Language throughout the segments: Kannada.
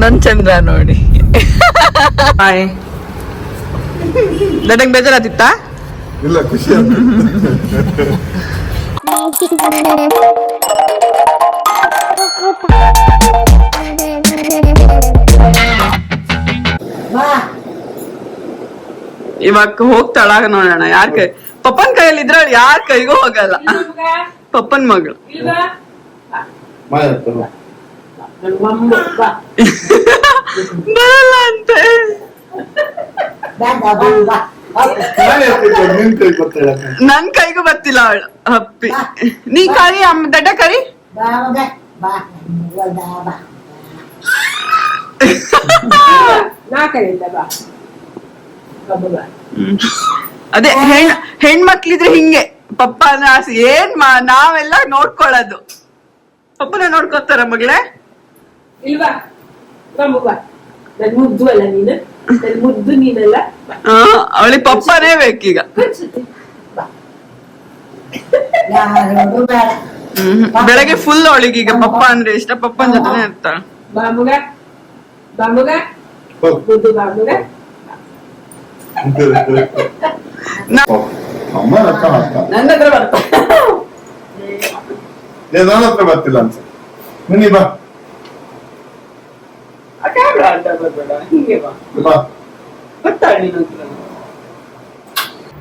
ನನ್ ಚಂದ್ರ ನೋಡಿ. ಬಾಯ್ ನನಗೆ ಬೇಜಾರಾತಿತ್ತಾ? ಇಲ್ಲ ಖುಷಿ ಇವಾಗ ಹೋಗ್ತಾಳ ನೋಡೋಣ. ಯಾರ ಕೈ ಪಪ್ಪನ್ ಕೈಯಲ್ಲಿ ಇದ್ರ ಯಾರ ಕೈಗೂ ಹೋಗಲ್ಲ. ಪಪ್ಪನ್ ಮಗಳು. ಅಂತೆ ನಾನೇ ಎತ್ತಿದ್ದು, ನಿನ್ ಕೈ ಗೊತ್ತಿಲ್ಲ ನನ್ ಕೈಗೂ ಬರ್ತಿಲ್ಲ ಅವಳು ಅಪ್ಪಿ ನೀ ಕರಿ ಅಮ್ಮ ದಡ್ಡ ಕರಿ ಅದೇ ಹೆಣ್ ಹೆಣ್ಮಕ್ಳಿದ್ರೆ ಹಿಂಗೆ ಪಪ್ಪ ಅಂದ್ರೆ ಆಸೆ ಏನ್ ಮಾ ನಾವೆಲ್ಲ ನೋಡ್ಕೊಳ್ಳೋದು. ಪಪ್ಪನ ನೋಡ್ಕೊತಾರ ಮಗಳೇ? ಇಲ್ವಾ? ಬಾ ಬಾ. ನನ್ ಮುದ್ದು ಅಲ್ಲ ನೀನು. ನನ್ ಮುದ್ದು ನೀನಲ್ಲ. ಅವಳಿಗೆ ಪಪ್ಪನೇ ಬೇಕೀಗ. ಅನ್ಸುತ್ತೆ ಬಾ. ಹ್ಮ್ ಬೆಳಗ್ಗೆ ಫುಲ್ ಅವಳಿಗೆ ಈಗ ಪಪ್ಪ ಅಂದ್ರೆ ಇಷ್ಟ. ಪಪ್ಪನ ಜೊತೆನೆ ಇರ್ತಾಳ. ಬಾ ಮಗ. ಬಾ ಮಗ. ಹೋಗು. ಮುದ್ದು ಬಾ ಮಗ. ಅಮ್ಮ ಅಕ್ಕ ಅಕ್ಕ ನನ್ನ ಹತ್ರ ಬರ್ತಾ. ಏ ನನ್ನ ಹತ್ರ ಬರ್ತಿಲ್ಲ ಅನ್ಸ ನೀ ಬಾ ಕ್ಯಾಮ್ರಾ ಅಂತ ಬರ್ಬೇಡ. ಹಿಂಗೆ ಬಾ.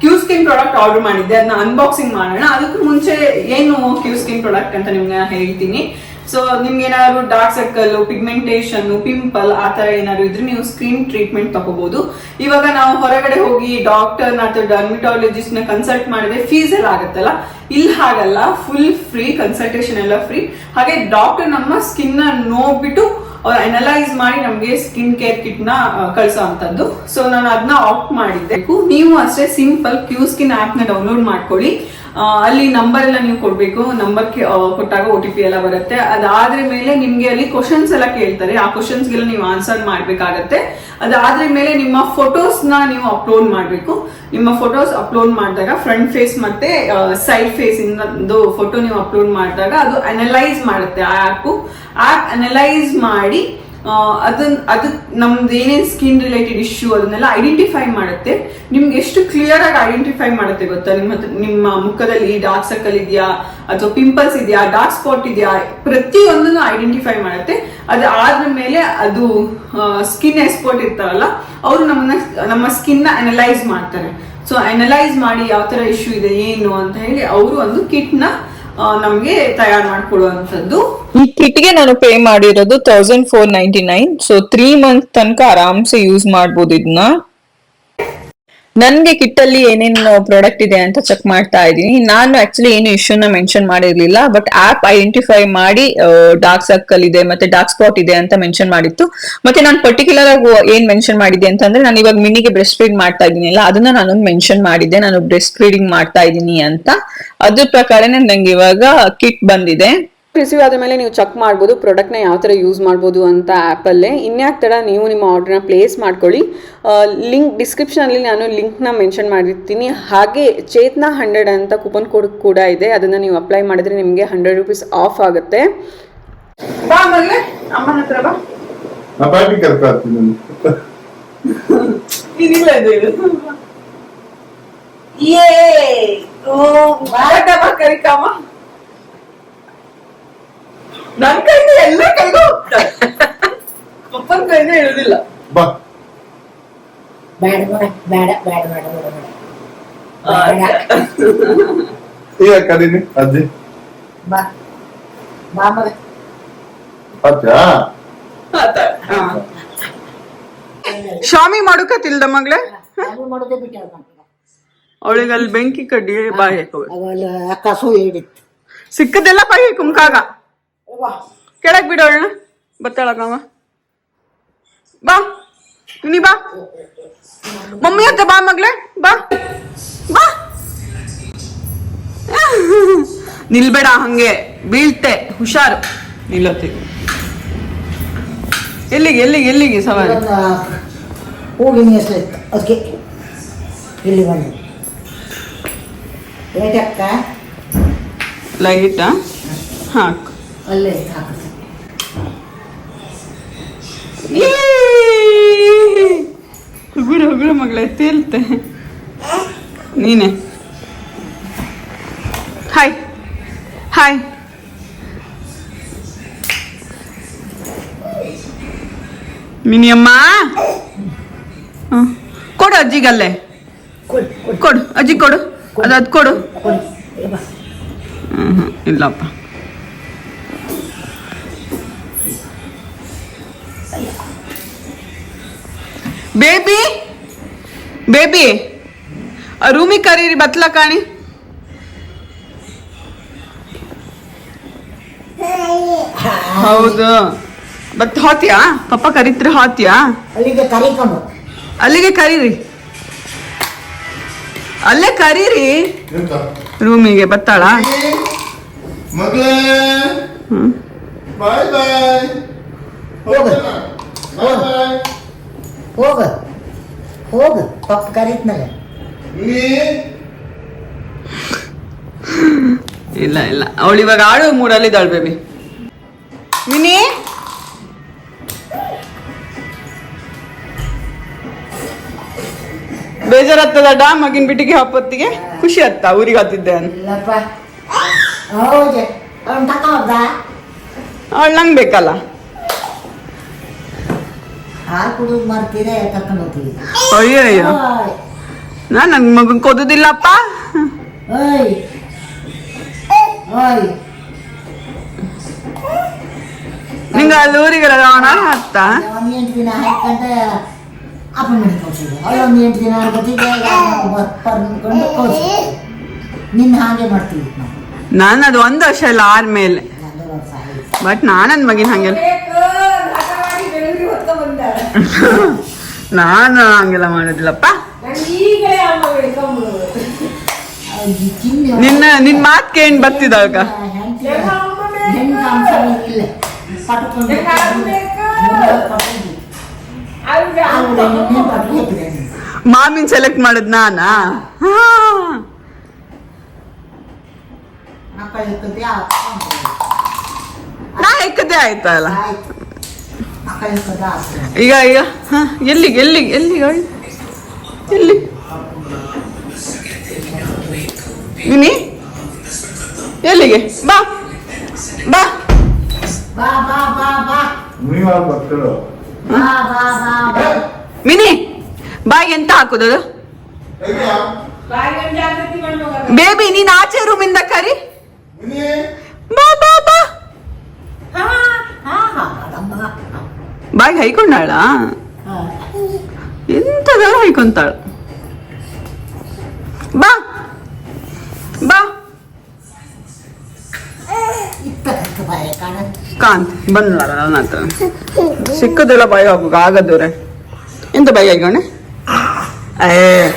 ಕ್ಯೂ ಸ್ಕಿನ್ ಪ್ರಾಡಕ್ಟ್ ಆರ್ಡರ್ ಮಾಡಿದ್ದೆ. ಅದನ್ನ ಅನ್ಬಾಕ್ಸಿಂಗ್ ಮಾಡೋಣ. ಅದಕ್ಕೂ ಮುಂಚೆ ಏನು ಕ್ಯೂ ಸ್ಕಿನ್ ಪ್ರಾಡಕ್ಟ್ ಅಂತ ನಿಮ್ಗೆ ಹೇಳ್ತೀನಿ. ಸೊ ನಿಮ್ಗೆ ಏನಾದ್ರು ಡಾರ್ಕ್ ಸರ್ಕಲ್ ಪಿಗ್ಮೆಂಟೇಷನ್ ಪಿಂಪಲ್ ಆ ತರ ಏನಾದ್ರು ಇದ್ರೆ ನೀವು ಸ್ಕ್ರೀನ್ ಟ್ರೀಟ್ಮೆಂಟ್ ತಗೋಬಹುದು ಇವಾಗ ನಾವು ಹೊರಗಡೆ ಹೋಗಿ ಡಾಕ್ಟರ್ ಅಥವಾ ಡರ್ಮಿಟಾಲಜಿಸ್ಟ್ನ ಕನ್ಸಲ್ಟ್ ಮಾಡಿದ್ರೆ ಫೀಸ್ ಎಲ್ಲ ಆಗುತ್ತಲ್ಲ? ಇಲ್ಲಿ ಹಾಗಲ್ಲ. ಫುಲ್ ಫ್ರೀ ಕನ್ಸಲ್ಟೇಷನ್ ಎಲ್ಲ ಫ್ರೀ ಹಾಗೆ ಡಾಕ್ಟರ್ ನಮ್ಮ ಸ್ಕಿನ್ ನೋಡ್ಬಿಟ್ಟು ಅವ್ರು ಅನಲೈಸ್ ಮಾಡಿ ನಮಗೆ ಸ್ಕಿನ್ ಕೇರ್ ಕಿಟ್ನ ಕಳಿಸೋ ಅಂತದ್ದು ಸೊ ನಾನು ಅದನ್ನ ಆಪ್ಟ್ ಮಾಡಿದ್ದೆ. ನೀವು ಅಷ್ಟೇ ಸಿಂಪಲ್ ಕ್ಯೂ ಸ್ಕಿನ್ ಆಪ್ನ ಡೌನ್ಲೋಡ್ ಮಾಡ್ಕೊಳ್ಳಿ. ಅಲ್ಲಿ ನಂಬರ್ ಎಲ್ಲ ನೀವು ಕೊಡ್ಬೇಕು. ನಂಬರ್ ಕೊಟ್ಟಾಗ ಒ ಟಿ ಪಿ ಎಲ್ಲ ಬರುತ್ತೆ. ಅದಾದ್ರ ಮೇಲೆ ನಿಮ್ಗೆ ಅಲ್ಲಿ ಕ್ವಶನ್ಸ್ ಎಲ್ಲ ಕೇಳ್ತಾರೆ. ಆ ಕ್ವಶನ್ಸ್ಗೆಲ್ಲ ನೀವು ಆನ್ಸರ್ ಮಾಡ್ಬೇಕಾಗತ್ತೆ. ಅದಾದ್ರ ಮೇಲೆ ನಿಮ್ಮ ಫೋಟೋಸ್ನ ನೀವು ಅಪ್ಲೋಡ್ ಮಾಡಬೇಕು. ನಿಮ್ಮ ಫೋಟೋಸ್ ಅಪ್ಲೋಡ್ ಮಾಡಿದಾಗ ಫ್ರಂಟ್ ಫೇಸ್ ಮತ್ತೆ ಸೈಡ್ ಫೇಸ್ ಇನ್ನೊಂದು ಫೋಟೋ ನೀವು ಅಪ್ಲೋಡ್ ಮಾಡಿದಾಗ ಅದು ಅನಲೈಸ್ ಮಾಡುತ್ತೆ ಆ ಆ್ಯಪು ಆ್ಯಪ್ ಅನಲೈಸ್ ಮಾಡಿ ಆ, ಅದು ನಮ್ದು ಏನೇನು ಸ್ಕಿನ್ ರಿಲೇಟೆಡ್ ಇಶ್ಯೂ ಅದನ್ನೆಲ್ಲ ಐಡೆಂಟಿಫೈ ಮಾಡುತ್ತೆ. ನಿಮ್ಗೆ ಎಷ್ಟು ಕ್ಲಿಯರ್ ಆಗಿ ಐಡೆಂಟಿಫೈ ಮಾಡುತ್ತೆ ಗೊತ್ತಾ? ನಿಮ್ಮ ನಿಮ್ಮ ಮುಖದಲ್ಲಿ ಡಾರ್ಕ್ ಸರ್ಕಲ್ ಇದೆಯಾ? ಅಥವಾ ಪಿಂಪಲ್ಸ್ ಇದೆಯಾ? ಡಾರ್ಕ್ ಸ್ಪಾಟ್ ಇದೆಯಾ? ಪ್ರತಿಯೊಂದನ್ನು ಐಡೆಂಟಿಫೈ ಮಾಡುತ್ತೆ. ಅದು ಆದ್ರ ಮೇಲೆ ಅದು ಸ್ಕಿನ್ ಎಕ್ಸ್ಪರ್ಟ್ ಇರ್ತಾರಲ್ಲ ಅವರು ನಮ್ಮನ್ನ ನಮ್ಮ ಸ್ಕಿನ್ನ ಅನಲೈಸ್ ಮಾಡ್ತಾರೆ. ಸೊ ಅನಲೈಸ್ ಮಾಡಿ ಯಾವ ತರ ಇಶ್ಯೂ ಇದೆ ಏನು ಅಂತ ಹೇಳಿ ಅವರು ಒಂದು ಕಿಟ್ನ ನಮ್ಗೆ ತಯಾರು ಮಾಡ್ಕೊಡುವಂಥದ್ದು ಈ ಕಿಟ್ಗೆ ನಾನು ಪೇ ಮಾಡಿರೋದು thousand four ninety nine so three month ತನಕ ಆರಾಮ್ಸೆ ಯೂಸ್ ಮಾಡ್ಬೋದು ಇದನ್ನ ನನ್ಗೆ ಕಿಟ್ ಅಲ್ಲಿ ಏನೇನು ಪ್ರಾಡಕ್ಟ್ ಇದೆ ಅಂತ ಚೆಕ್ ಮಾಡ್ತಾ ಇದ್ದೀನಿ. ನಾನು ಆಕ್ಚುಲಿ ಏನು ಇಶ್ಯೂನ ಮೆನ್ಷನ್ ಮಾಡಿರ್ಲಿಲ್ಲ ಬಟ್ ಆಪ್ ಐಡೆಂಟಿಫೈ ಮಾಡಿ ಡಾರ್ಕ್ ಸರ್ಕಲ್ ಇದೆ ಮತ್ತೆ ಡಾರ್ಕ್ ಸ್ಪಾಟ್ ಇದೆ ಅಂತ ಮೆನ್ಷನ್ ಮಾಡಿತ್ತು. ಮತ್ತೆ ನಾನು ಪರ್ಟಿಕ್ಯುಲರ್ ಆಗಿ ಏನ್ ಮೆನ್ಷನ್ ಮಾಡಿದೆ ಅಂತಂದ್ರೆ ನಾನು ಇವಾಗ ಮಿನಿಗೆ ಬ್ರೆಸ್ಟ್ ಫೀಡ್ ಮಾಡ್ತಾ ಇದ್ದೀನಿಲ್ಲ, ಅದನ್ನ ನಾನು ಮೆನ್ಷನ್ ಮಾಡಿದ್ದೆ. ನಾನು ಬ್ರೆಸ್ಟ್ ಫೀಡಿಂಗ್ ಮಾಡ್ತಾ ಇದ್ದೀನಿ ಅಂತ. ಅದ್ರ ಪ್ರಕಾರನೇ ನಂಗೆ ಇವಾಗ ಕಿಟ್ ಬಂದಿದೆ. ರಿಸೀವ್ ಆದ ಮೇಲೆ ನೀವು ಚೆಕ್ ಮಾಡ್ಬೋದು ಪ್ರಾಡಕ್ಟ್ನ ಯಾವ ಥರ ಯೂಸ್ ಮಾಡ್ಬೋದು ಅಂತ ಆ್ಯಪಲ್ಲೇ ಇನ್ಯಾಕೆ ತಡ ನೀವು ನಿಮ್ಮ ಆರ್ಡ್ರನ್ನ ಪ್ಲೇಸ್ ಮಾಡ್ಕೊಳ್ಳಿ. ಲಿಂಕ್ ಡಿಸ್ಕ್ರಿಪ್ಷನಲ್ಲಿ ನಾನು ಲಿಂಕ್ನ ಮೆನ್ಷನ್ ಮಾಡಿರ್ತೀನಿ. ಹಾಗೆ ಚೇತ್ನ ಹಂಡ್ರೆಡ್ ಅಂತ ಕೂಪನ್ ಕೋಡ್ ಕೂಡ ಇದೆ. ಅದನ್ನು ನೀವು ಅಪ್ಲೈ ಮಾಡಿದ್ರೆ ನಿಮಗೆ ಹಂಡ್ರೆಡ್ ರುಪೀಸ್ ಆಫ್ ಆಗುತ್ತೆ. ಬಾ ಮಗಳೇ ಅಮ್ಮನ ಹತ್ರ ಬಾ. ನಾ ಪಾರ್ಟಿ ಕರ್ಕೊ ಬರ್ತೀನಿ ಇದಿಲ್ಲ ಇದು ಇದು. ಏ ಓ ಬಾರಕಮ್ಮ ಕರಿಕಮ್ಮ. ನನ್ ಕೈಯಿಂದ ಎಲ್ಲ ಕೈಗೂ ಹೋಗ್ತಾರೆ ಪಪ್ಪನ ಕೈಯಿಂದ ಇಳುದಿಲ್ಲ ಬಾ. ಬೇಡ ಬೇಡ ಬೇಡ ಬೇಡ ಬೇಡ ಬೇಡ ಈಗ ಕರೀನಿ ಅಜ್ಜಿ. ಬಾ. ಬಾ ಮಗ ಅಜ್ಜಾ? ಶಾಮಿ ಮಗಳೇ? ಮಾಡೋದೇ ಬಿಟ್ಟಾಳ ನಮ್ಗೆ ಅವಳಿಗೆ ಅಲ್ಲಿ ಬೆಂಕಿ ಕಡ್ಡಿ ಬಾಯಿ ಹಾಕೋಬೇಕು. ಕಸು ಸಿಕ್ಕದೆಲ್ಲ ಬಾಯಿ ಕುಮ್ಕಾಗ ಕೆಳಗ್ ಬಿಡೋಣ ಬತ್ತಾಳಕವ ಬಾ. ನೀ ಬಾ. ಮಮ್ಮಿ ಅಂತ ಬಾ ಮಗ್ಳೆ. ಬಾ. ಬಾ. ನಿಲ್ಬೇಡ ಹಂಗೆ. ಬೀಳ್ತೆ. ಹುಷಾರು. ನಿಲ್ಲತ್ತಿ. ಎಲ್ಲಿಗೆ ಎಲ್ಲಿಗೆ ಎಲ್ಲಿಗೆ ಸವಾರಿ? ಹೋಗಿ ಅದಕ್ಕೆ ಇಲ್ಲಿ ಬಂದು? ಲೈಟ್ ಹಾಕು ಅಲ್ಲೇ ಹಾಕಿದೆ. ಉಗುರು ಮಗಳೇ ತೇಲ್ತೆ. ನೀನೆ. ಹಾಯ್. ಹಾಯ್. ಮಿನಿಯಮ್ಮ. ಕೊಡು ಅಜ್ಜಿಗಲ್ಲೇ. ಕೊಡು ಅಜ್ಜಿ ಕೊಡು. ಅದು ಅದು ಕೊಡು. ಹ್ಞೂ ಹ್ಮ್ ಇಲ್ಲಪ್ಪ. ಬೇಬಿ? ಬೇಬಿ ರೂಮಿಗೆ ಕರೀರಿ ಬತ್ಲ ಕಾಣಿ. ಹೌದು. ಬತ್ ಹೋತ್ಯಾ? ಪಪ್ಪ ಕರೀತ್ರಿ ಹೋತ್ಯಾ? ಅಲ್ಲಿಗೆ ಕರೀರಿ. ಅಲ್ಲೇ ಕರೀರಿ. ರೂಮಿಗೆ ಬತ್ತಾಳ. ಬಾಯ್ ಬಾಯ್. ಹೋಗು. ಹೋಗು ಪಪ್ಪ ಕರೀತ್ನಲ್ಲ ನೀ ಇಲ್ಲ ಇಲ್ಲ. ಅವಳು ಇವಾಗ ಆಡು ಮೂಡಲ್ಲಿ ಇದ್ದಾಳು ಬೇಬಿ ಮಿನಿ? ಬೇಜಾರತ್ತದ ಡಾ ಮಗಿನ ಬಿಟ್ಟಿಗೆ ಹಪ್ಪತ್ತಿಗೆ ಖುಷಿ ಆಗ್ತಾ ಊರಿಗೆ ಹತ್ತಿದ್ದೆ ಅವಳು ನಂಗೆ ಬೇಕಲ್ಲ. ಹಾಲು ಕುಡಿದು ಮಾಡ್ತೀರಿ ಕರ್ಕೊಂಡು ಹೋಗ್ತೀವಿ. ಅಯ್ಯೋ ಅಯ್ಯೋ ನಾನು ನನ್ನ ಮಗನ್ ಕೊದುದಿಲ್ಲಪ್ಪ ಓಯ್. ಓಯ್. ನಿಂಗೆ ಅಲ್ಲಿ ಊರಿಗೆ ರವಾನ ಹತ್ತ ಒಂದು ಎಂಟು ದಿನ ಹಾಕೊಂಡೆ ಅಪಾಯಿಂಟ್ಮೆಂಟ್ ಕೊಡ್ಸಿದ್ದೆ ಅವಳು ಒಂದು ಎಂಟು ದಿನ ಗೊತ್ತಿದ್ದೆ ಬರ್ಕೊಂಡು ಕಳ್ಸಿ ನಿನ್ನ ಹಾಗೆ ಮಾಡ್ತೀವಿ ನಾನು ಅದು ಒಂದು ವರ್ಷ ಇಲ್ಲ ಆದ್ಮೇಲೆ ಆಯ್ತು. ಬಟ್ ನಾನು ನನ್ನ ಮಗಿನ ಹಂಗೆ ಮಾಡಿ ಬೆಳಗ್ಗೆ ಹೊತ್ತ ಬಂದ ನಾನು ಹಂಗೆಲ್ಲ ಮಾಡೋದಿಲ್ಲಪ್ಪ. ನಿನ್ನ ನಿನ್ ಮಾತ್ ಕೇಳ್ ಬರ್ತಿದಾಗ ಮಾಮಿನ್ ಸೆಲೆಕ್ಟ್ ಮಾಡಿದ್ ನಾನಾ? ನಾ ಹೆಕ್ಕದೆ ಆಯ್ತಲ್ಲ ಈಗ ಈಗ ಹಾ, ಎಲ್ಲಿಗೆ ಎಲ್ಲಿಗೆ ಎಲ್ಲಿಗೆ? ಎಲ್ಲಿ? ಮಿನಿ ಎಲ್ಲಿಗೆ? ಬಾ ಬಾ. ಬಾ ಬಾ ಬಾ ಬಾ. ನೀವ್ ಯಾವಾಗ ಬರ್ತೀರೋ? ಬಾ ಬಾ ಬಾ ಬಾ. ಮಿನಿ ಬಾಯಿಗೆ ಎಂತ ಹಾಕುದದು? ಅದು. ಬೇಬಿ ನೀನ್ ಆಚೆ ರೂಮಿಂದ ಕರಿ. ಮಿನಿ ಬಾ ಬಾ ಬಾ. ಹೈಕೊಂತಾಳ? ಬಾ. ಬಾ. ಇತ್ತ ಕಕ್ಕ ಬಾಯ ಕಾಣ. ಕಾಂತ್ ಬಂದ್ಲಾರ ನನ್ನ ಹತ್ರ. ಸಿಕ್ಕದೆಲ್ಲ ಬಾಯಿ ಹೋಗ ಆಗದವ್ರೆ ಎಂತ ಬಾಯಿ ಹಾಕೊಂಡೆ ಏ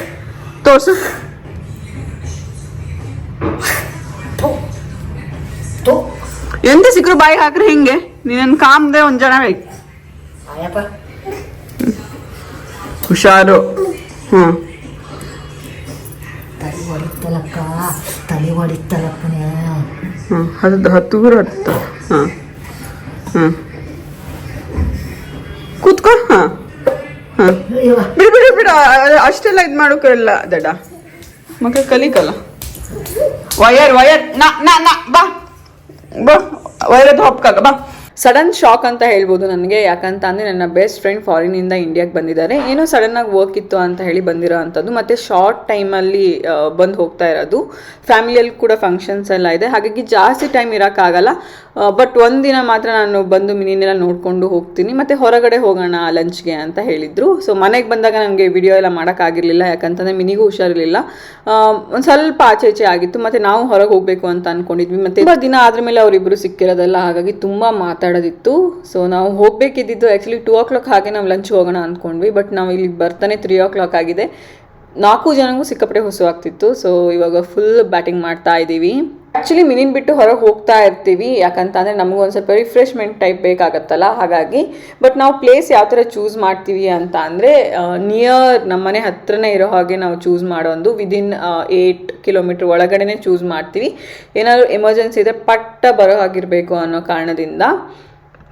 ತೋರ್ಸು. ಎಂತ ಸಿಕ್ಕರು ಬಾಯಿ ಹಾಕ್ರಿ ಹಿಂಗೆ? ನೀನ್ ಕಾಮ್ದೆ ಒಂದ್ ಜನ ಬೇಕು. ಆಯಪ್ಪ ಹುಷಾರು ಹ್ಮ್ ತಲೆ ಹೊಡಿತಲಕ್ಕ ತಲೆ ಹೊಡಿತಲಕ್ಕನೇ ಹ್ಮ್ ಹತ್ತು ಹತ್ತು ಊರು ಹತ್ತು ಹಾಂ ಹ್ಮ್ ಕೂತ್ಕೋ ಹಾಂ ಹಾಂ ಇವ ಬಿಡು ಬಿಡು ಬಿಡು ಅ- ಅಷ್ಟೆಲ್ಲ ಇದು ಮಾಡೋಕ್ಕೆಲ್ಲ ದಡ್ಡ ಮಕ್ಕಳು ಕಲಿಕಲ್ಲ ವಯರ್ ವಯರ್ ನಾ ನಾ ನಾ ಬಾ ಬಾ ವಯರ್ ಹೊಪ್ಕಾಗ ಬಾ ಸಡನ್ ಶಾಕ್ ಅಂತ ಹೇಳ್ಬೋದು ನನಗೆ, ಯಾಕಂತ ಅಂದರೆ ನನ್ನ ಬೆಸ್ಟ್ ಫ್ರೆಂಡ್ ಫಾರಿನಿಂದ ಇಂಡಿಯಾಗೆ ಬಂದಿದ್ದಾರೆ. ಏನೋ ಸಡನ್ನಾಗಿ ವರ್ಕ್ ಇತ್ತು ಅಂತ ಹೇಳಿ ಬಂದಿರೋ ಅಂಥದ್ದು. ಮತ್ತು ಶಾರ್ಟ್ ಟೈಮಲ್ಲಿ ಬಂದು ಹೋಗ್ತಾ ಇರೋದು. ಫ್ಯಾಮಿಲಿಯಲ್ಲಿ ಕೂಡ ಫಂಕ್ಷನ್ಸ್ ಎಲ್ಲ ಇದೆ. ಹಾಗಾಗಿ ಜಾಸ್ತಿ ಟೈಮ್ ಇರೋಕ್ಕಾಗಲ್ಲ ಬಟ್ ಒಂದಿನ ಮಾತ್ರ ನಾನು ಬಂದು ಮಿನಿನೆಲ್ಲ ನೋಡಿಕೊಂಡು ಹೋಗ್ತೀನಿ. ಮತ್ತು ಹೊರಗಡೆ ಹೋಗೋಣ ಲಂಚ್ಗೆ ಅಂತ ಹೇಳಿದರು. ಸೊ ಮನೆಗೆ ಬಂದಾಗ ನನಗೆ ವಿಡಿಯೋ ಎಲ್ಲ ಮಾಡೋಕ್ಕಾಗಿರಲಿಲ್ಲ, ಯಾಕಂತಂದರೆ ಮಿನಿಗೂ ಹುಷಾರಿರಲಿಲ್ಲ. ಒಂದು ಸ್ವಲ್ಪ ಆಚೆ ಈಚೆ ಆಗಿತ್ತು. ಮತ್ತು ನಾವು ಹೊರಗೆ ಹೋಗಬೇಕು ಅಂತ ಅಂದ್ಕೊಂಡಿದ್ವಿ ಮತ್ತು ತುಂಬ ದಿನ ಆದ ಮೇಲೆ ಅವರಿಬ್ಬರು ಸಿಕ್ಕಿರೋದಲ್ಲ, ಹಾಗಾಗಿ ತುಂಬ ಮಾತಾಡೋದಿತ್ತು. ಸೊ ನಾವು ಹೋಗಬೇಕಿದ್ದು ಆ್ಯಕ್ಚುಲಿ ಟೂ ಓ ಕ್ಲಾಕ್ ಹಾಗೆ ನಾವು ಲಂಚ್ ಹೋಗೋಣ ಅಂದ್ಕೊಂಡ್ವಿ ಬಟ್ ನಾವು ಇಲ್ಲಿ ಬರ್ತಾನೆ ತ್ರೀ ಓ ಕ್ಲಾಕ್ ಆಗಿದೆ. ನಾಲ್ಕು ಜನಗೂ ಸಿಕ್ಕಾಪಟ್ಟೆ ಹೊಸು ಆಗ್ತಿತ್ತು. ಸೊ ಇವಾಗ ಫುಲ್ ಬ್ಯಾಟಿಂಗ್ ಮಾಡ್ತಾ ಇದ್ದೀವಿ ಆ್ಯಕ್ಚುಲಿ ಮಿನಿನ್ ಬಿಟ್ಟು ಹೊರಗೆ ಹೋಗ್ತಾ ಇರ್ತೀವಿ. ಯಾಕಂತಂದರೆ ನಮಗೂ ಒಂದು ಸ್ವಲ್ಪ ರಿಫ್ರೆಶ್ಮೆಂಟ್ ಟೈಪ್ ಬೇಕಾಗತ್ತಲ್ಲ? ಹಾಗಾಗಿ ಬಟ್ ನಾವು ಪ್ಲೇಸ್ ಯಾವ ಥರ ಚೂಸ್ ಮಾಡ್ತೀವಿ ಅಂತ ಅಂದರೆ ನಿಯರ್ ನಮ್ಮನೆ ಹತ್ರನೇ ಇರೋ ಹಾಗೆ ನಾವು ಚೂಸ್ ಮಾಡೋದು ವಿದಿನ್ ಏಯ್ಟ್ ಕಿಲೋಮೀಟ್ರ್ ಒಳಗಡೆನೆ ಚೂಸ್ ಮಾಡ್ತೀವಿ. ಏನಾದರೂ ಎಮರ್ಜೆನ್ಸಿ ಇದ್ದರೆ ಪಟ್ಟ ಬರೋ ಹಾಗಿರಬೇಕು ಅನ್ನೋ ಕಾರಣದಿಂದ.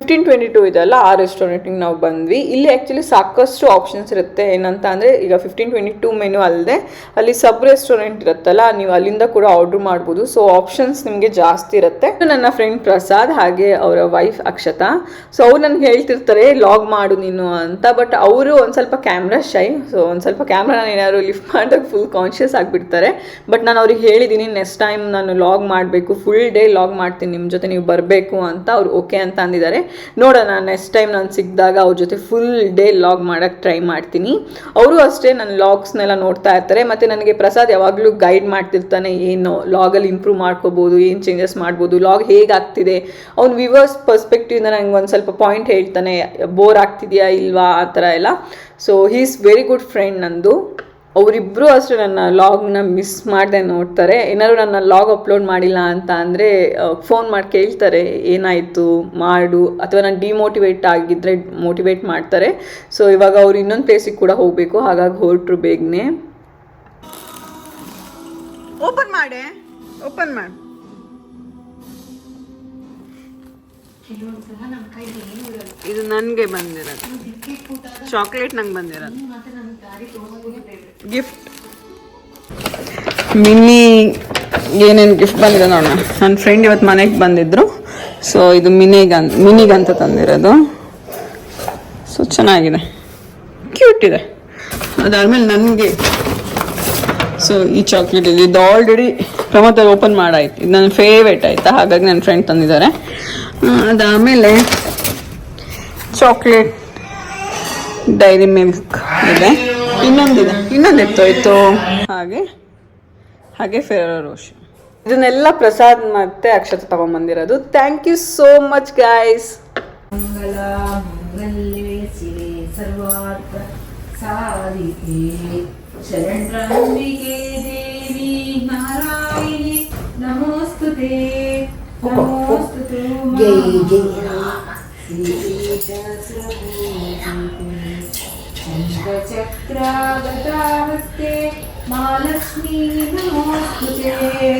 ಫಿಫ್ಟೀನ್ ಟ್ವೆಂಟಿ ಟೂ ಇದೆಲ್ಲ ಆ ರೆಸ್ಟೋರೆಂಟಿಗೆ ನಾವು ಬಂದ್ವಿ. ಇಲ್ಲಿ ಆ್ಯಕ್ಚುಲಿ ಸಾಕಷ್ಟು ಆಪ್ಷನ್ಸ್ ಇರುತ್ತೆ. ಏನಂತ ಅಂದರೆ ಈಗ ಫಿಫ್ಟೀನ್ ಟ್ವೆಂಟಿ ಟೂ ಮೆನು ಅಲ್ಲದೆ ಅಲ್ಲಿ ಸಬ್ ರೆಸ್ಟೋರೆಂಟ್ ಇರುತ್ತಲ್ಲ, ನೀವು ಅಲ್ಲಿಂದ ಕೂಡ ಆರ್ಡ್ರ್ ಮಾಡ್ಬೋದು. ಸೊ ಆಪ್ಷನ್ಸ್ ನಿಮಗೆ ಜಾಸ್ತಿ ಇರುತ್ತೆ. ನನ್ನ ಫ್ರೆಂಡ್ ಪ್ರಸಾದ್ ಹಾಗೆ ಅವರ ವೈಫ್ ಅಕ್ಷತಾ. ಸೊ ಅವ್ರು ನನಗೆ ಹೇಳ್ತಿರ್ತಾರೆ ಲಾಗ್ ಮಾಡು ನೀನು ಅಂತ. ಬಟ್ ಅವರು ಒಂದು ಸ್ವಲ್ಪ ಕ್ಯಾಮ್ರಾ ಶೈ ಸೊ ಒಂದು ಸ್ವಲ್ಪ ಕ್ಯಾಮ್ರಾನ ಏನಾದ್ರು ಲಿಫ್ಟ್ ಮಾಡಿದಾಗ ಫುಲ್ ಕಾನ್ಷಿಯಸ್ ಆಗಿಬಿಡ್ತಾರೆ. ಬಟ್ ನಾನು ಅವ್ರಿಗೆ ಹೇಳಿದ್ದೀನಿ ನೆಕ್ಸ್ಟ್ ಟೈಮ್ ನಾನು ಲಾಗ್ ಮಾಡಬೇಕು ಫುಲ್ ಡೇ ಲಾಗ್ ಮಾಡ್ತೀನಿ. ನಿಮ್ಮ ಜೊತೆ ನೀವು ಬರಬೇಕು ಅಂತ. ಅವ್ರು ಓಕೆ ಅಂತ ಅಂದಿದ್ದಾರೆ. ನೋಡೋಣ ನೆಕ್ಸ್ಟ್ ಟೈಮ್ ನಾನು ಸಿಕ್ಕಿದಾಗ ಅವ್ರ ಜೊತೆ ಫುಲ್ ಡೇ ಲಾಗ್ ಮಾಡೋಕ್ಕೆ ಟ್ರೈ ಮಾಡ್ತೀನಿ. ಅವರು ಅಷ್ಟೇ ನನ್ನ ಲಾಗ್ಸ್ನೆಲ್ಲ ನೋಡ್ತಾ ಇರ್ತಾರೆ, ಮತ್ತು ನನಗೆ ಪ್ರಸಾದ್ ಯಾವಾಗಲೂ ಗೈಡ್ ಮಾಡ್ತಿರ್ತಾನೆ, ಏನು ಲಾಗಲ್ಲಿ ಇಂಪ್ರೂವ್ ಮಾಡ್ಕೋಬೋದು, ಏನು ಚೇಂಜಸ್ ಮಾಡ್ಬೋದು ಲಾಗ್ ಹೇಗಾಗ್ತಿದೆ ಅವ್ನು ವಿವರ್ಸ್ ಪರ್ಸ್ಪೆಕ್ಟಿವ್ನ ನಂಗೆ ಒಂದು ಸ್ವಲ್ಪ ಪಾಯಿಂಟ್ ಹೇಳ್ತಾನೆ ಬೋರ್ ಆಗ್ತಿದೆಯಾ, ಇಲ್ವಾ? ಆ ಥರ ಎಲ್ಲ. So he is very good friend ನಂದು. ಅವರಿಬ್ಬರು ಅಷ್ಟೇ ನನ್ನ ಲಾಗ್ನ ಮಿಸ್ ಮಾಡದೆ ನೋಡ್ತಾರೆ. ಏನಾದ್ರು ನನ್ನ ಲಾಗ್ ಅಪ್ಲೋಡ್ ಮಾಡಿಲ್ಲ ಅಂತ ಅಂದರೆ ಫೋನ್ ಮಾಡಿ ಕೇಳ್ತಾರೆ ಏನಾಯಿತು ಮಾಡು ಅಥವಾ ನಾನು ಡಿಮೋಟಿವೇಟ್ ಆಗಿದ್ದರೆ ಮೋಟಿವೇಟ್ ಮಾಡ್ತಾರೆ. ಸೊ ಇವಾಗ ಅವ್ರು ಇನ್ನೊಂದು ಪ್ಲೇಸಿಗೆ ಕೂಡ ಹೋಗಬೇಕು. ಹಾಗಾಗಿ ಹೊರಟ್ರು ಬೇಗನೆ. ಓಪನ್ ಮಾಡೆ ಓಪನ್ ಮಾಡಿ. ಇದು ನನಗೆ ಬಂದಿರೋದು. ಚಾಕ್ಲೇಟ್ ನಂಗೆ ಬಂದಿರೋದು. ಗಿಫ್ಟ್ ಮಿನಿ ಏನೇನು ಗಿಫ್ಟ್ ಬಂದಿದೆ ನೋಡೋಣ. ನನ್ನ ಫ್ರೆಂಡ್ ಇವತ್ತು ಮನೆಗೆ ಬಂದಿದ್ರು. ಸೊ ಇದು ಮಿನಿಗಂತ ಮಿನಿಗಂತ ತಂದಿರೋದು. ಸೊ ಚೆನ್ನಾಗಿದೆ. ಕ್ಯೂಟ್ ಇದೆ. ಅದಾದ್ಮೇಲೆ ನನಗೆ ಸೊ ಈ ಚಾಕ್ಲೇಟ್ ಇದೆ ಇದು ಆಲ್ರೆಡಿ ಪ್ರಮೋದಲ್ಲಿ ಓಪನ್ ಮಾಡಾಯ್ತು. ಇದು ನನ್ನ ಫೇವ್ರೇಟ್ ಆಯಿತಾ? ಹಾಗಾಗಿ ನನ್ನ ಫ್ರೆಂಡ್ ತಂದಿದ್ದಾರೆ. ಅದಾದಮೇಲೆ ಚಾಕ್ಲೇಟ್ ಡೈರಿ ಮಿಲ್ಕ್ ಇದೆ. ಇನ್ನೊಂದಿದೆ. ಇನ್ನೊಂದು ಎತ್ತೋಯ್ತು ಹಾಗೆ? ಹಾಗೆ ಫೆರೋ ಇದನ್ನೆಲ್ಲ ಪ್ರಸಾದ್ ಮತ್ತೆ ಅಕ್ಷತ ತಗೊಂಬಂದಿರೋದು. Thank you so much guys ಮಂಗಲ ಮಂಗಲ್ಯೆ ಶಿವೆ ಸರ್ವಾರ್ಥ ಸಾಧಿಕೆ. ಶರಣ್ರಂಬಿಕೆ ದೇವಿ ನಾರಾಯಣಿ. ನಮೋಸ್ತುತೆ. ನಮೋಸ್ತುತೆ. ಜೈ ಜೈ ನಮೋಸ್ತುತೆ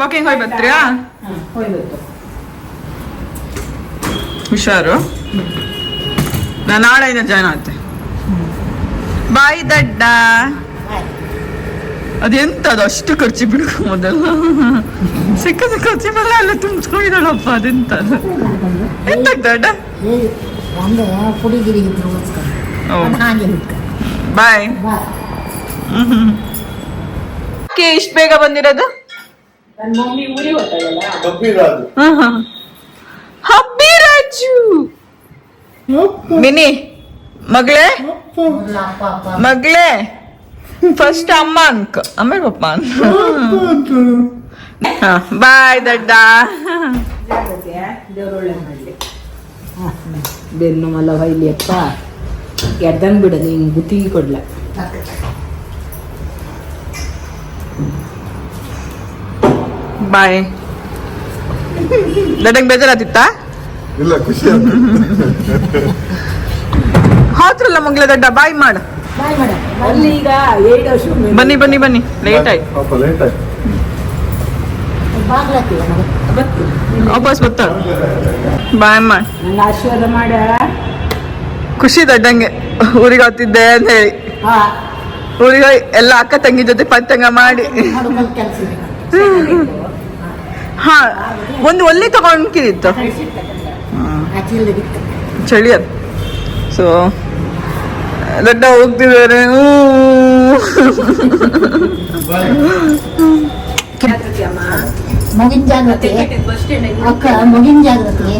ವಾಕಿಂಗ್ ಹೋಗಿ ಬರ್ತೀರಾ? ಹುಷಾರು. ನಾನು ನಾಳೆಯಿಂದ ಜಾಯ್ನ್ ಆಗ್ತೆ. ಬಾಯ್ ದಡ್ಡ. ಅದೆಂತದು ಅಷ್ಟು ಖರ್ಚು ಬಿಡ್ಕೊ ಮೊದಲು. ಸಿಕ್ಕ ಖರ್ಚು ಬರಲ್ಲ ಎಲ್ಲ ತುಂಬಿಸ್ಕೊಂಡಿದ್ದಾಳಪ್ಪ ಅದೆಂತದು ಎಂತ ದಡ್ಡ? ಒಂದು ಪುಡಿಗಿರಿ ಇದ್ರು ಓದಿಸ್ಕೊಂಡು ಓ. ಅದು ಹಾಗೆ ಬಾಯ್ ಬಾ ಕೆ, ಇಷ್ಟು ಬೇಗ ಬಂದಿರೋದು? ನನ್ನ ಮಮ್ಮಿ ಊರಿಗೆ ಹೋಗ್ತಾಳಲ್ಲ ಕಬ್ಬಿರಾಜು ಹಬ್ಬಿ ರಾಜು ಮಿನಿ, ಮಗಳೇ? ಮಗಳೇ? ಫಸ್ಟ್ ಅಮ್ಮ ಅನ್ಕ ಆಮೇಲೆ ಪಪ್ಪ ಅನ್ಕ ಬಾಯ್ ದಡ್ಡ. ಬೆನ್ನು ಮಲ ಹೊಯ್ಲಿ ಅಪ್ಪ. ಎಡ್ದಂಗ್ ಬಿಡ ನೀನು ಗುತ್ತಿಗೆ ಕೊಡ್ಲ. ಬಾಯ್. ದಡ್ಡಂಗ್ ಬೇಜಾರಾತಿತ್ತಾ? ಇಲ್ಲ ಖುಷಿ ಆಯ್ತು ಹಾತ್ರಲ್ಲ ಮಗ್ಲ ದಡ್ಡ ಬಾಯ್ ಮಾಡ. ಬಾಯ್ ಮೇಡಮ್ ಅಲ್ಲಿ ಈಗ ಏಳು ವರ್ಷ ಬನ್ನಿ ಬನ್ನಿ ಬನ್ನಿ. ಲೇಟ್ ಆಯ್ತು. ಲೇಟ್ ಆಯ್ತು. ವಾಪಸ್ ಬತ್ತ? ಬಾಯ್ ಮಾಡ್. ಆಶೀರ್ವಾದ ಮಾಡ. ಖುಷಿ ದಡ್ಡಂಗೆ. ಊರಿಗೆ ಹೋಗ್ತಿದ್ದೆ ಅಂತ ಹೇಳಿ. ಹಾ. ಊರಿಗೆ ಎಲ್ಲ ಅಕ್ಕ ತಂಗಿ ಜೊತೆ ಪತಂಗ ಮಾಡಿ. ಹಾ ಒಂದು ಒಲ್ಲಿ ಬಿತ್ತು ಚಳಿ ಅದು. ಸೊ ದೊಡ್ಡ ಹೋಗ್ತಿದ್ದಾರೆ. ಮಗಿನ ಜಾಗ್ರತೆ. ಅಕ್ಕ ಮಗಿನ ಜಾಗ್ರತೆ.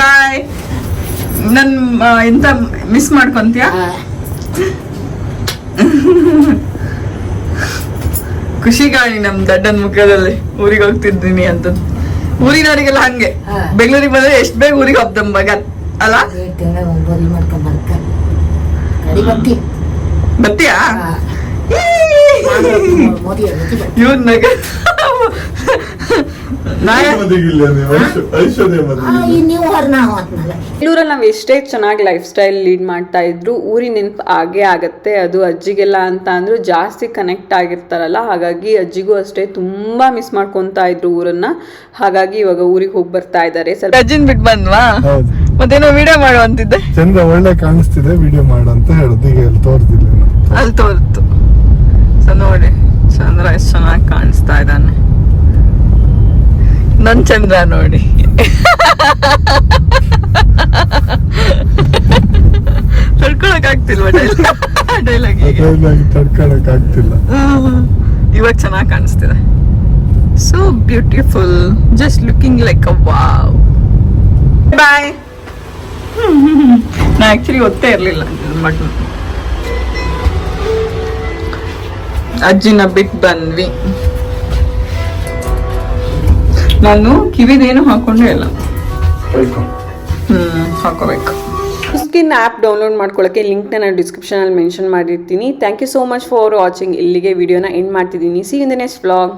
ಬಾಯ್ ನನ್ ಎಂತ ಮಿಸ್ ಮಾಡ್ಕೊಂತೀಯ? ಖುಷಿ ಕಾಣಿ ನಮ್ ದಡ್ಡನ್ ಮುಖದಲ್ಲಿ. ಊರಿಗೆ ಹೋಗ್ತಿದ್ದೀನಿ ಅಂತ. ಊರಿನವರಿಗೆಲ್ಲ ಹಂಗೆ. ಬೆಂಗಳೂರಿಗೆ ಬಂದ್ರೆ ಎಷ್ಟ್ ಬೇಗ ಊರಿಗೆ ಹೋಗ್ತಂಬ ಮಗ ಅಲ್ಲ? ಏಳ್ ಬತ್ತಿಯಾ. ಇವನ್ ನಗ ಬೆಂಗಳೂರಲ್ಲಿ ನಾವು ಎಷ್ಟೇ ಚೆನ್ನಾಗಿ ಲೈಫ್ ಸ್ಟೈಲ್ ಲೀಡ್ ಮಾಡ್ತಾ ಇದ್ರು ಊರಿ ನೆನ್ಪ್ ಆಗೇ ಆಗತ್ತೆ. ಅದು ಅಜ್ಜಿಗೆಲ್ಲ ಅಂತ ಅಂದ್ರು ಜಾಸ್ತಿ ಕನೆಕ್ಟ್ ಆಗಿರ್ತಾರಲ್ಲ ಹಾಗಾಗಿ ಅಜ್ಜಿಗೂ ಅಷ್ಟೇ ತುಂಬಾ ಮಿಸ್ ಮಾಡ್ಕೊಂತ ಇದ್ರು ಊರನ್ನ. ಹಾಗಾಗಿ ಇವಾಗ ಊರಿಗೆ ಹೋಗಿ ಬರ್ತಾ ಇದ್ದಾರೆ ಸ್ವಲ್ಪ ಬಿಟ್ಟು ಬಂದ್ವಾ? ಮತ್ತೇನೋ ವಿಡಿಯೋ ಮಾಡುವಂತಿದ್ದೆ ಚಂದ ಒಳ್ಳೆ ಕಾಣಿಸ್ತಿದೆ ವಿಡಿಯೋ ಮಾಡು ಅಂತ ಹೇಳುದು. ಈಗ ಎಲ್ಲಿ ತೋರ್ತಿಲ್ಲ. ಅಲ್ಲಿ ತೋರ್ತು. ಸೊ ನೋಡಿ ಚಂದ್ರ ಎಷ್ಟು ಚೆನ್ನಾಗಿ ಕಾಣಿಸ್ತಾ ಇದ್ದಾನೆ. ನನ್ ಚಂದ್ರ ನೋಡಿ. ತಡ್ಕೊಳಕ್ ಆಗ್ತಿಲ್ವಾ ಡೈಲಾಗ್ ತಡ್ಕೊಳಕ್ ಆಗ್ತಿಲ್ಲ. ಇವಾಗ ಚೆನ್ನಾಗಿ ಕಾಣಿಸ್ತಿದೆ. So beautiful just looking like a wow boy ನಾ ಆಕ್ಚುಲಿ ಗೊತ್ತೇ ಇರಲಿಲ್ಲ. ಬಟ್ ಅಜ್ಜಿನ ಬಿಟ್ಟು ಬಂದ್ವಿ ನಾನು ಕಿವಿದೇನು ಹಾಕೊಂಡೇ ಇಲ್ಲ. ಹ್ಮ್ ಹಾಕೋಬೇಕು. ಸ್ಕಿನ್ ಆ್ಯಪ್ ಡೌನ್ಲೋಡ್ ಮಾಡ್ಕೊಳ್ಳೋಕ್ಕೆ ಲಿಂಕ್ನ ನಾನು ಡಿಸ್ಕ್ರಿಪ್ಷನಲ್ಲಿ ಮೆನ್ಷನ್ ಮಾಡಿರ್ತೀನಿ. Thank you so much for watching ಇಲ್ಲಿಗೆ ವಿಡಿಯೋನ ಎಂಡ್ ಮಾಡ್ತಿದ್ದೀನಿ. See in the next vlog